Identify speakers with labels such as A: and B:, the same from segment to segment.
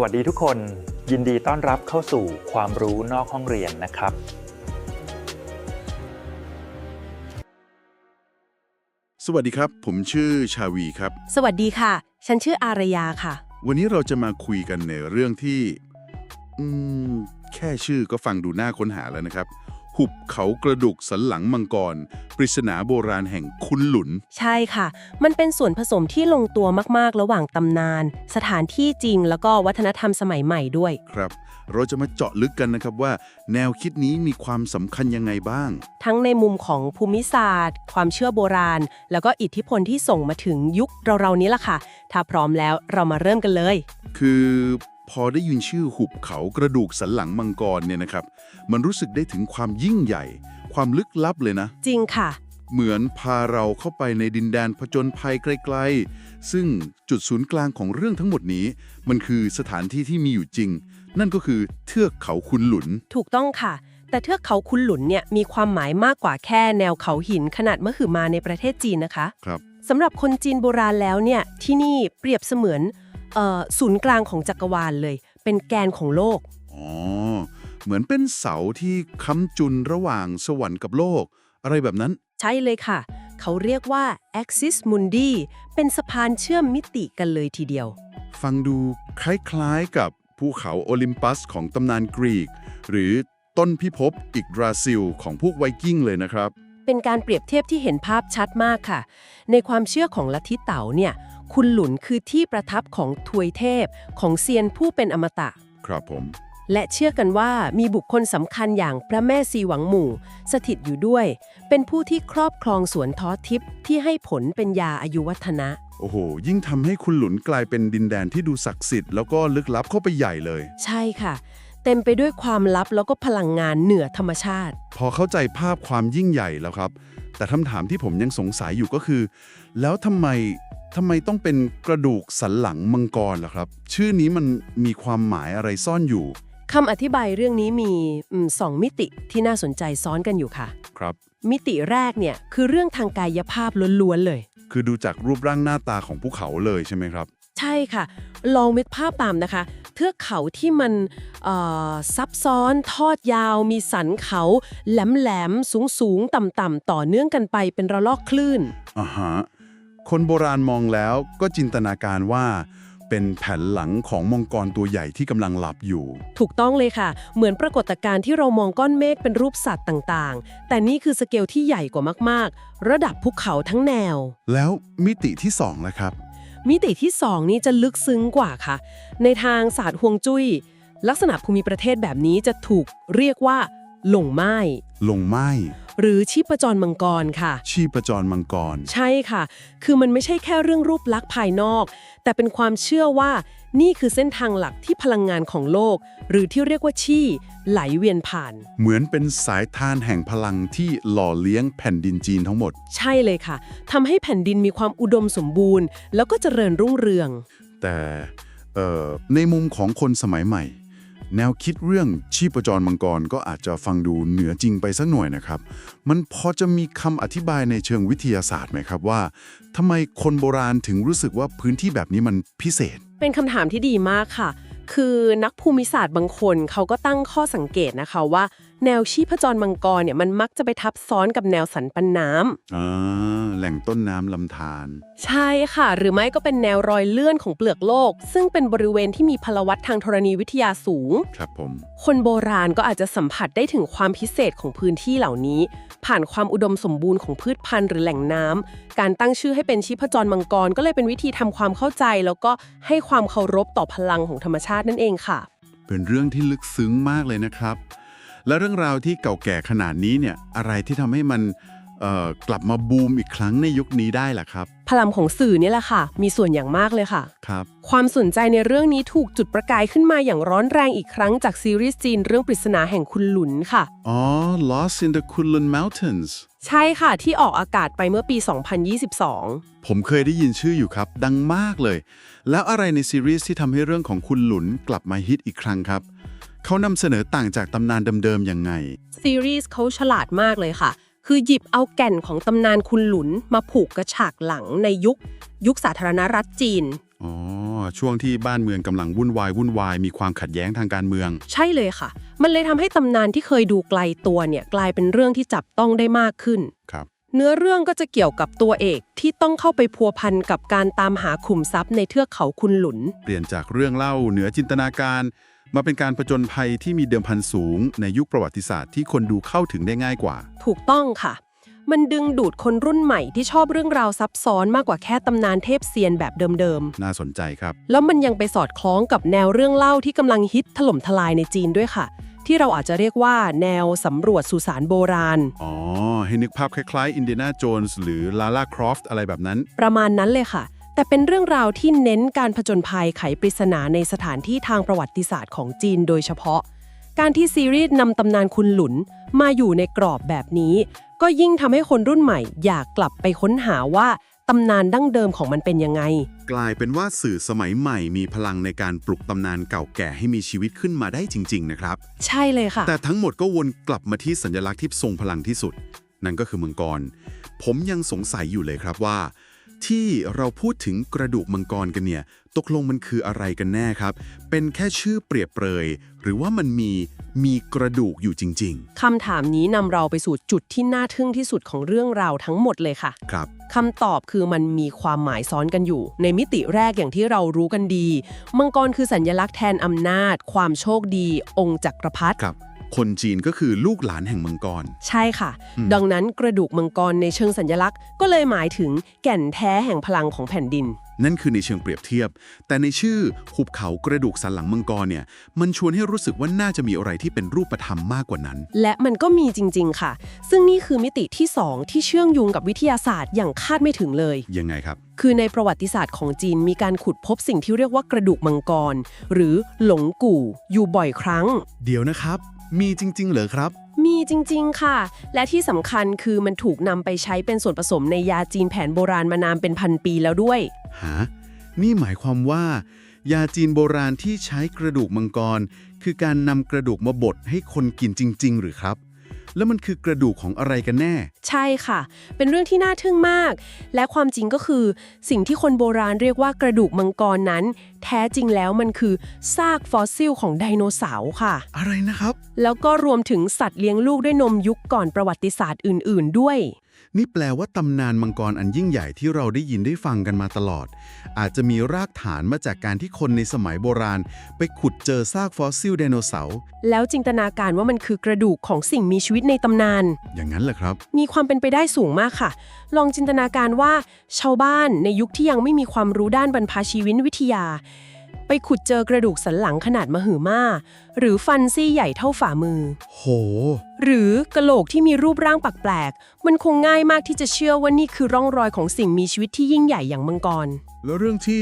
A: วัสดีทุกคน ยินดีต้อนรับเข้าสู่ความรู้นอกห้องเรียนนะครับ
B: สวัสดีครับ ผมชื่อชาวีครับ
C: สวัสดีค่ะ ฉันชื่ออารยาค่ะ
B: วันนี้เราจะมาคุยกันในเรื่องที่ อืม แค่ชื่อก็ฟังดูน่าค้นหาแล้วนะครับ หุบเขากระดูกสันหลังมังกร ปริศนาโบราณแห่งคุณหลุน
C: ใช่ค่ะ มันเป็นส่วนผสมที่ลงตัวมากๆ ระหว่างตำนาน สถานที่จริงแล้วก็วัฒนธรรมสมัยใหม่ด้วย
B: ครับ เราจะมาเจาะลึกกันนะครับว่า แนวคิดนี้มีความสำคัญยังไงบ้าง ทั้
C: ทั้งในมุมของภูมิศาสตร์ ความเชื่อโบราณ แล้วก็อิทธิพลที่ส่งมาถึงยุคเราๆนี้ล่ะค่ะ ถ้าพร้อมแล้วเรามาเริ่มกันเลย
B: คือ พอได้ยินชื่อหุบเขากระดูกสันหลังมังกรเนี่ยนะครับ มันรู้สึกได้ถึงความยิ่งใหญ่ ความลึกลับเลยนะ
C: จริงค่ะ
B: เหมือนพาเราเข้าไปในดินแดนผจญภัยไกลๆ ซึ่งจุดศูนย์กลางของเรื่องทั้งหมดนี้ มันคือสถานที่ที่มีอยู่จริง นั่นก็คือเทือกเขาคุนหลุน
C: ถูกต้องค่ะ แต่เทือกเขาคุนหลุนเนี่ยมีความหมายมากกว่าแค่แนวเขาหินขนาดมหึมาในประเทศจีนนะคะ
B: ครับ
C: สำหรับคนจีนโบราณแล้วเนี่ยที่นี่เปรียบเสมือนเอ่อ ศูนย์กลางของจักรวาลเลย เป็นแกนของโลก
B: อ๋อ เหมือนเป็นเสาที่ค้ำจุนระหว่างสวรรค์กับโลก อะไรแบบนั้น
C: ใช่เลยค่ะ เขาเรียกว่า Axis Mundi เป็นสะพานเชื่อมมิติกันเลยทีเดียว
B: ฟังดูคล้ายๆกับภูเขาโอลิมปัสของตำนานกรีก หรือต้นพิภพอิกดราซิลของพวกไวกิ้งเลยนะครับ
C: เป็นการเปรียบเทียบที่เห็นภาพชัดมากค่ะ ในความเชื่อของลัทธิเต๋าเนี่ย คุณหลุนคือที่ประทับของทวยเทพของเซียนผู้เป็นอมตะ
B: ครับผม
C: และเชื่อกันว่ามีบุคคลสำคัญอย่างพระแม่ซีหวังหมู่ สถิตอยู่ด้วย เป็นผู้ที่ครอบครองสวนท้อทิพย์ที่ให้ผลเป็นยาอายุวัฒนะ
B: โอ้โห ยิ่งทำให้คุณหลุนกลายเป็นดินแดนที่ดูศักดิ์สิทธิ์แล้วก็ลึกลับเข้าไปใหญ่เลย
C: ใช่ค่ะ เต็มไปด้วยความลับแล้วก็พลังงานเหนือธรรมชาติ
B: พอเข้าใจภาพความยิ่งใหญ่แล้วครับ แต่คำถามที่ผมยังสงสัยอยู่ก็คือ แล้วทำไม ทำไมต้องเป็นกระดูกสันหลังมังกรล่ะครับ ชื่อนี้มันมีความหมายอะไรซ่อนอยู่
C: คำอธิบายเรื่องนี้มีอืมสองมิติที่น่าสนใจซ้อนกันอยู่ค่ะ
B: ครับ
C: มิติแรกเนี่ยคือเรื่องทางกายภาพล้วนๆเลย
B: คือดูจากรูปร่างหน้าตาของภูเขาเลยใช่ไหมครับ
C: ใช่ค่ะ ลองนึกภาพตามนะคะ เทือกเขาที่มันเอ่อซับซ้อนทอดยาว มีสันเขา แหลมแหลมสูงสูงๆ ต่ำๆต่อเนื่องกันไปเป็นระลอกคลื่น
B: อ่าฮะ คนโบราณมองแล้วก็จินตนาการว่าเป็นแผ่นหลังของมังกรตัวใหญ่ที่กำลังหลับอยู่
C: ถูกต้องเลยค่ะ เหมือนปรากฏการณ์ที่เรามองก้อนเมฆเป็นรูปสัตว์ต่างๆ แต่นี่คือสเกลที่ใหญ่กว่ามากๆ ระดับภูเขาทั้งแนว
B: แล้วมิติที่สองล่ะครับ
C: มิติที่2นี้จะลึกซึ้งกว่าค่ะ ในทางศาสตร์ฮวงจุ้ย ลักษณะภูมิประเทศแบบนี้จะถูกเรียกว่าหลงไม้
B: ลงไม้
C: หรือชีพจรมังกรค่ะ
B: ชีพจรมังกร
C: ใช่ค่ะ คือมันไม่ใช่แค่เรื่องรูปลักษณ์ภายนอก แต่เป็นความเชื่อว่านี่คือเส้นทางหลักที่พลังงานของโลก หรือที่เรียกว่าชี่ไหลเวียนผ่าน
B: เหมือนเป็นสายทานแห่งพลังที่หล่อเลี้ยงแผ่นดินจีนทั้งหมด
C: ใช่เลยค่ะทำให้แผ่นดินมีความอุดมสมบูรณ์ แล้วก็เจริญรุ่งเรือง
B: แต่เอ่อในมุมของคนสมัยใหม่ แนวคิดเรื่องชีพจรมังกรก็อาจจะฟังดูเหนือจริงไปสักหน่อยนะครับ มันพอจะมีคำอธิบายในเชิงวิทยาศาสตร์ไหมครับว่าทำไมคนโบราณถึงรู้สึกว่าพื้นที่แบบนี้มันพิเศษ
C: เป็นคำถามที่ดีมากค่ะ คือนักภูมิศาสตร์บางคนเขาก็ตั้งข้อสังเกตนะคะว่า แนวชีพจรมังกรเนี่ยมันมักจะไปทับซ้อนกับแนวสันปันน้ำ
B: อ่าแห ล่งต้นน้ำลำธาร
C: ใช่ค่ะ หรือไม่ก็เป็นแนวรอยเลื่อนของเปลือกโลก ซึ่งเป็นบริเวณที่มีพลวัตทางธรณีวิทยาสูง
B: ครับผม
C: คนโบราณก็อาจจะสัมผัสได้ถึงความพิเศษของพื้นที่เหล่านี้ ผ่านความอุดมสมบูรณ์ของพืชพันธุ์หรือแหล่งน้ำการตั้งชื่อให้เป็นชีพจรมังกร ก็เลยเป็นวิธีทำความเข้าใจ แล้วก็ให้ความเคารพต่อพลังของธรรมชาตินั่นเองค่ะ
B: เป็นเรื่องที่ลึกซึ้งมากเลยนะครับ และเรื่องราวที่เก่าแก่ขนาดนี้เนี่ยอะไรที่ทำให้มันเอ่อ กลับมาบูมอีกครั้งในยุคนี้ได้ล่ะครับ
C: พลังของสื่อนี่แหละค่ะ มีส่วนอย่างมากเลยค่ะ
B: ครับ
C: ความสนใจในเรื่องนี้ถูกจุดประกายขึ้นมาอย่างร้อนแรงอีกครั้งจากซีรีส์จีนเรื่องปริศนาแห่งคุณหลุนค่ะ
B: อ๋อ Lost in the Kunlun Mountains
C: ใช่ค่ะ ที่ออกอากาศไปเมื่อปี 2022
B: ผมเคยได้ยินชื่ออยู่ครับ ดังมากเลย แล้วอะไรในซีรีส์ที่ทำให้เรื่องของคุณหลุนกลับมาฮิตอีกครั้งครับ เขานำเสนอต่างจากตำนานเดิมๆยังไง
C: ซีรีส์เขาฉลาดมากเลยค่ะ คือหยิบเอาแก่นของตำนานคุณหลุนมาผูกกระฉากหลังในยุค ยุคสาธารณรัฐจีน
B: อ๋อ ช่วงที่บ้านเมืองกำลังวุ่นวายวุ่นวายมีความขัดแย้งทางการเมือง
C: ใช่เลยค่ะ มันเลยทำให้ตำนานที่เคยดูไกลตัวเนี่ยกลายเป็นเรื่องที่จับต้องได้มากขึ้น
B: ครับ
C: เนื้อเรื่องก็จะเกี่ยวกับตัวเอกที่ต้องเข้าไปพัวพันกับการตามหาขุมทรัพย์ในเทือกเขาคุณหลุน
B: เปลี่ยนจากเรื่องเล่าเหนือจินตนาการ มาเป็นการผจญภัยที่มีเดิมพันสูง ในยุคประวัติศาสตร์ที่คนดูเข้าถึงได้ง่ายกว่า
C: ถูกต้องค่ะ มันดึงดูดคนรุ่นใหม่ที่ชอบเรื่องราวซับซ้อนมากกว่าแค่ตำนานเทพเซียนแบบเดิม
B: น่าสนใจครับ
C: ๆ แล้วมันยังไปสอดคล้องกับแนวเรื่องเล่าที่กำลังฮิตถล่มทลายในจีนด้วยค่ะ ที่เราอาจจะเรียกว่า แนวสำรวจสุสานโบราณ
B: อ๋อ ให้นึกภาพคล้ายๆ อินเดียนาโจนส์หรือลาล่าครอฟต์อะไรแบบนั้น
C: ประมาณนั้นเลยค่ะ แต่เป็นเรื่องราวที่เน้นการผจญภัยไขปริศนาในสถานที่ทางประวัติศาสตร์ของจีนโดยเฉพาะ การที่ซีรีส์นำตำนานคุณหลุนมาอยู่ในกรอบแบบนี้ ก็ยิ่งทำให้คนรุ่นใหม่ อยากกลับไปค้นหาว่าตำนานดั้งเดิมของมันเป็นยังไง
B: กลายเป็นว่าสื่อสมัยใหม่มีพลังในการปลุกตำนานเก่าแก่ให้มีชีวิตขึ้นมาได้จริง ๆ นะครับ
C: ใช่เลยค่ะ
B: แต่ทั้งหมดก็วนกลับมาที่สัญลักษณ์ที่ทรงพลังที่สุด นั่นก็คือมังกร ผมยังสงสัยอยู่เลยครับว่า ที่เราพูดถึงกระดูกมังกรกันเนี่ย ตกลงมันคืออะไรกันแน่ครับ เป็นแค่ชื่อเปรียบเปรย หรือว่ามันมีมีกระดูกอยู่จริง
C: คำถามนี้นำเราไปสู่จุดที่น่าทึ่งที่สุดของเรื่องราวทั้งหมดเลยค่ะ
B: ๆครับ
C: คำตอบคือมันมีความหมายซ้อนกันอยู่ ในมิติแรกอย่างที่เรารู้กันดี มังกรคือสัญลักษณ์แทนอำนาจ ความโชคดี องค์จักรพรรดิ
B: ครับ คนจีนก็คือลูกหลานแห่งมังกร
C: ใช่ค่ะ
B: อืม
C: ดังนั้นกระดูกมังกรในเชิงสัญลักษณ์ ก็เลยหมายถึงแก่นแท้แห่งพลังของแผ่นดิน
B: นั่นคือในเชิงเปรียบเทียบ แต่ในชื่อหุบเขากระดูกสันหลังมังกรเนี่ย มันชวนให้รู้สึกว่าน่าจะมีอะไรที่เป็นรูปธรรมมากกว่านั้น
C: และมันก็มีจริง ๆ ค่ะ ซึ่งนี่คือมิติที่สองที่เชื่องโยงกับวิทยาศาสตร์อย่างคาดไม่ถึงเลย
B: ยังไงครับ
C: คือในประวัติศาสตร์ของจีนมีการขุดพบสิ่งที่เรียกว่ากระดูกมังกร หรือหลงกู่อยู่บ่อยครั้ง
B: เดี๋ยวนะครับ มีจริง ๆ เหรอครับ
C: มีจริง ๆ ค่ะ และที่สำคัญคือมันถูกนำไปใช้เป็นส่วนผสมในยาจีนแผนโบราณมานานเป็นพันปีแล้วด้วย
B: ฮะนี่หมายความว่า ยาจีนโบราณที่ใช้กระดูกมังกร คือการนำกระดูกมาบดให้คนกินจริง ๆ หรือครับ แล้วมันคือกระดูกของอะไรกันแน่
C: ใช่ค่ะ เป็นเรื่องที่น่าทึ่งมาก และความจริงก็คือ สิ่งที่คนโบราณเรียกว่ากระดูกมังกรนั้น แท้จริงแล้วมันคือซากฟอสซิลของไดโนเสาร์ค่ะ
B: อะไรนะครับ
C: แล้วก็รวมถึงสัตว์เลี้ยงลูกด้วยนมยุคก่อนประวัติศาสตร์อื่น ๆ ด้วย
B: นี่แปลว่าตำนานมังกรอันยิ่งใหญ่ที่เราได้ยินได้ฟังกันมาตลอด อาจจะมีรากฐานมาจากการที่คนในสมัยโบราณ ไปขุดเจอซากฟอสซิลไดโนเสาร์
C: แล้วจินตนาการว่ามันคือกระดูกของสิ่งมีชีวิตในตำนาน
B: อย่างนั้นเหรอครับ
C: มีความเป็นไปได้สูงมากค่ะ ลองจินตนาการว่าชาวบ้านในยุคที่ยังไม่มีความรู้ด้านบรรพชีวินวิทยา ไปขุดเจอกระดูกสันหลังขนาดมหึมาหรือฟันซี่ใหญ่เท่าฝ่ามือ
B: โห
C: หรือกะโหลกที่มีรูปร่างแปลกๆ มันคงง่ายมากที่จะเชื่อว่านี่คือร่องรอยของสิ่งมีชีวิตที่ยิ่งใหญ่อย่างมังกร
D: แล้วเรื่องที่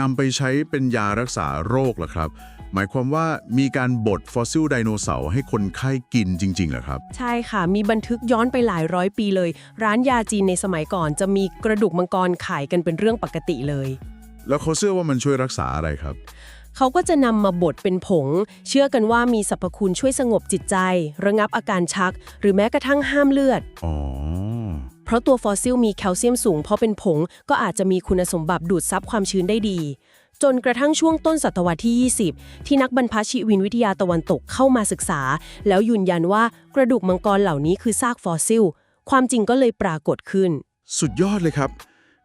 D: นำไปใช้เป็นยารักษาโรคล่ะครับ หมายความว่ามีการบดฟอสซิลไดโนเสาร์ให้คนไข้กินจริงๆเหรอครับ
C: ใช่ค่ะ มีบันทึกย้อนไปหลายร้อยปีเลย ร้านยาจีนในสมัยก่อนจะมีกระดูกมังกรขายกันเป็นเรื่องปกติเลย
D: แล้วเขาเชื่อว่ามันช่วยรักษาอะไรครับ
C: เขาก็จะนำมาบดเป็นผง เชื่อกันว่ามีสรรพคุณช่วยสงบจิตใจ ระงับอาการชัก หรือแม้กระทั่งห้ามเลือด
D: อ๋อ
C: เพราะตัวฟอสซิลมีแคลเซียมสูง เพราะเป็นผงก็อาจจะมีคุณสมบัติดูดซับความชื้นได้ดี จนกระทั่งช่วงต้นศตวรรษที่ 20 ที่นักบรรพชีวินวิทยาตะวันตกเข้ามาศึกษา แล้วยืนยันว่ากระดูกมังกรเหล่านี้คือซากฟอสซิล ความจริงก็เลยปรากฏขึ้น
D: สุดยอดเลยครับ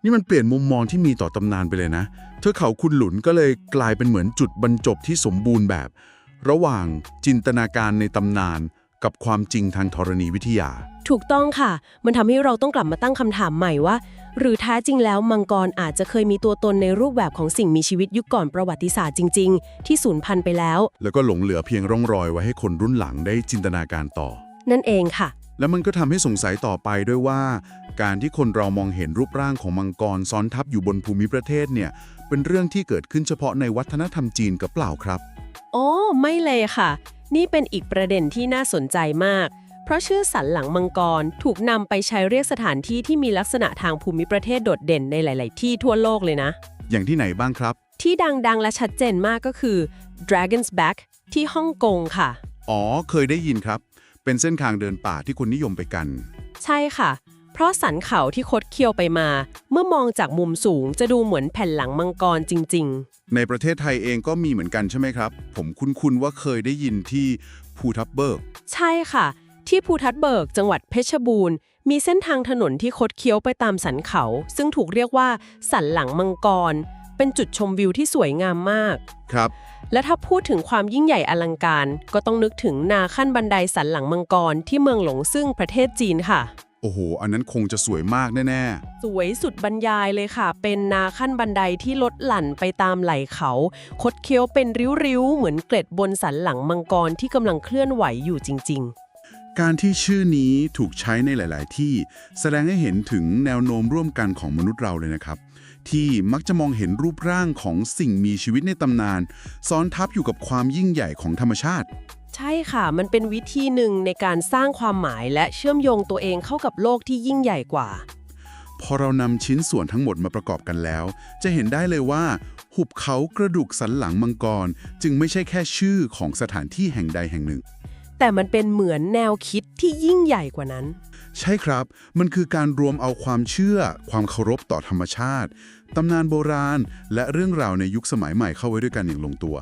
D: นี่มันเปลี่ยนมุมมองที่มีต่อตำนานไปเลยนะเทือกเขาคุณหลุนก็เลยกลายเป็นเหมือนจุดบรรจบที่สมบูรณ์แบบ ระหว่างจินตนาการในตำนานกับความจริงทางธรณีวิทยา
C: ถูกต้องค่ะ มันทำให้เราต้องกลับมาตั้งคำถามใหม่ว่า หรือแท้จริงแล้วมังกรอาจจะเคยมีตัวตนในรูปแบบของสิ่งมีชีวิตยุคก่อนประวัติศาสตร์จริง ๆ ที่สูญพันธุ์ไปแล้ว
D: แล้วก็หลงเหลือเพียงร่องรอยไว้ให้คนรุ่นหลังได้จินตนาการต่อ
C: นั่นเองค่ะ
D: แล้วมันก็ทำให้สงสัยต่อไปด้วยว่า การที่คนเรามองเห็นรูปร่างของมังกรซ้อนทับอยู่บนภูมิประเทศเนี่ย เป็นเรื่องที่เกิดขึ้นเฉพาะในวัฒนธรรมจีนกับเปล่าครับ
C: โอ้ ไม่เลยค่ะ นี่เป็นอีกประเด็นที่น่าสนใจมาก เพราะชื่อสันหลังมังกรถูกนำไปใช้เรียกสถานที่ที่มีลักษณะทางภูมิประเทศโดดเด่นในหลาย ๆ ที่ทั่วโลกเลยนะ
B: อย่างที่ไหนบ้างครับ
C: ที่ดัง ๆ และชัดเจนมากก็คือ Dragon's Back ที่ฮ่องกงค่ะ
B: อ๋อ เคยได้ยินครับ เป็นเส้นทางเดินป่าที่คนนิยมไปกัน
C: ใช่ค่ะ เพราะสันเขาที่คดเคี้ยวไปมา เมื่อมองจากมุมสูงจะดูเหมือนแผ่นหลังมังกรจริง ๆ
B: ในประเทศไทยเองก็มีเหมือนกันใช่ไหมครับ ผมคุ้นๆว่าเคยได้ยินที่ภูทับเบิก
C: ใช่ค่ะ ที่ภูทับเบิกจังหวัดเพชรบูรณ์ มีเส้นทางถนนที่คดเคี้ยวไปตามสันเขา ซึ่งถูกเรียกว่าสันหลังมังกร เป็นจุดชมวิวที่สวยงามมาก
B: ครับ
C: และถ้าพูดถึงความยิ่งใหญ่อลังการ ก็ต้องนึกถึงนาขั้นบันไดสันหลังมังกรที่เมืองหลงซึ่งประเทศจีนค่ะ
B: โอ้โห อันนั้นคงจะสวยมากแน่
C: สวยสุดบรรยายเลยค่ะ เป็นนาขั้นบันไดที่ลดหลั่นไปตามไหล่เขา คดเคี้ยวเป็นริ้วๆ เหมือนเกล็ดบนสันหลังมังกรที่กำลังเคลื่อนไหวอยู่จริงๆ
B: ๆการที่ชื่อนี้ถูกใช้ในหลาย ๆ ที่ แสดงให้เห็นถึงแนวโน้มร่วมกันของมนุษย์เราเลยนะครับ ที่มักจะมองเห็นรูปร่างของสิ่งมีชีวิตในตำนาน ซ้อนทับอยู่กับความยิ่งใหญ่ของธรรมชาติ
C: ใช่ค่ะ มันเป็นวิธีหนึ่งในการสร้างความหมายและเชื่อมโยงตัวเองเข้ากับโลกที่ยิ่งใหญ่กว่า
B: พอเรานำชิ้นส่วนทั้งหมดมาประกอบกันแล้ว จะเห็นได้เลยว่า หุบเขากระดูกสันหลังมังกร จึงไม่ใช่แค่ชื่อของสถานที่แห่งใดแห่งหนึ่ง
C: แต่มันเป็นเหมือนแนวคิดที่ยิ่งใหญ่กว่านั้น
B: ใช่ครับ มันคือการรวมเอาความเชื่อ ความเคารพต่อธรรมชาติ ตำนานโบราณ และเรื่องราวในยุคสมัยใหม่เข้าไว้ด้วยกันอย่างลงตัว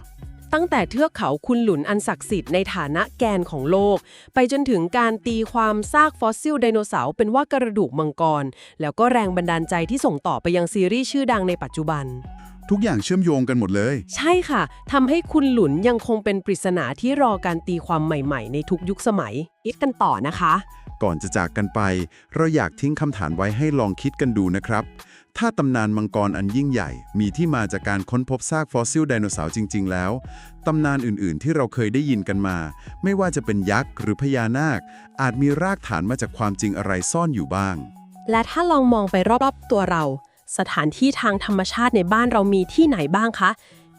C: ตั้งแต่เทือกเขาคุณหลุนอันศักดิ์สิทธิ์ในฐานะแกนของโลก ไปจนถึงการตีความซากฟอสซิลไดโนเสาร์เป็นว่ากระดูกมังกร แล้วก็แรงบันดาลใจที่ส่งต่อไปยังซีรีส์ชื่อดังในปัจจุบัน
B: ทุกอย่างเชื่อมโยงกันหมดเลย
C: ใช่ค่ะ ทำให้คุณหลุนยังคงเป็นปริศนาที่รอการตีความใหม่ๆ ในทุกยุคสมัยอิดกันต่อนะคะ
B: ก่อนจะจากกันไป เราอยากทิ้งคำถามไว้ให้ลองคิดกันดูนะครับ ถ้าตำนานมังกรอันยิ่งใหญ่ มีที่มาจากการค้นพบซากฟอสซิลไดโนเสาร์จริง ๆ แล้ว ตำนานอื่น ๆ ที่เราเคยได้ยินกันมา ไม่ว่าจะเป็นยักษ์หรือพญานาค อาจมีรากฐานมาจากความจริงอะไรซ่อนอยู่บ้าง
C: และถ้าลองมองไปรอบๆตัวเรา สถานที่ทางธรรมชาติในบ้านเรามีที่ไหนบ้างคะ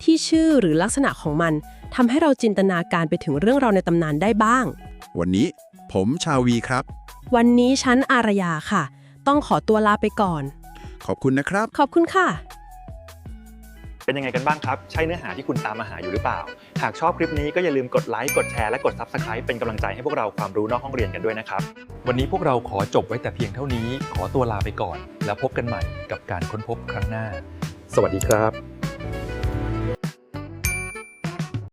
C: ที่ชื่อหรือลักษณะของมันทำให้เราจินตนาการไปถึงเรื่องราวในตำนานได้บ้าง
B: วันนี้ ผมชาวีครับ
C: วันนี้ฉันอารยาค่ะ ต้องขอตัวลาไปก่อน
B: ขอบคุณนะครับ
C: ขอบคุณค่ะ
A: เป็นยังไงกันบ้างครับ ใช่เนื้อหาที่คุณตามมาหาอยู่หรือเปล่า หากชอบคลิปนี้ก็อย่าลืมกดไลค์ กดแชร์ และกด Subscribe เป็นกำลังใจให้พวกเราความรู้นอกห้องเรียนกันด้วยนะครับ วันนี้พวกเราขอจบไว้แต่เพียงเท่านี้ ขอตัวลาไปก่อน แล้วพบกันใหม่กับการค้นพบครั้งหน้า สวัสดีครับ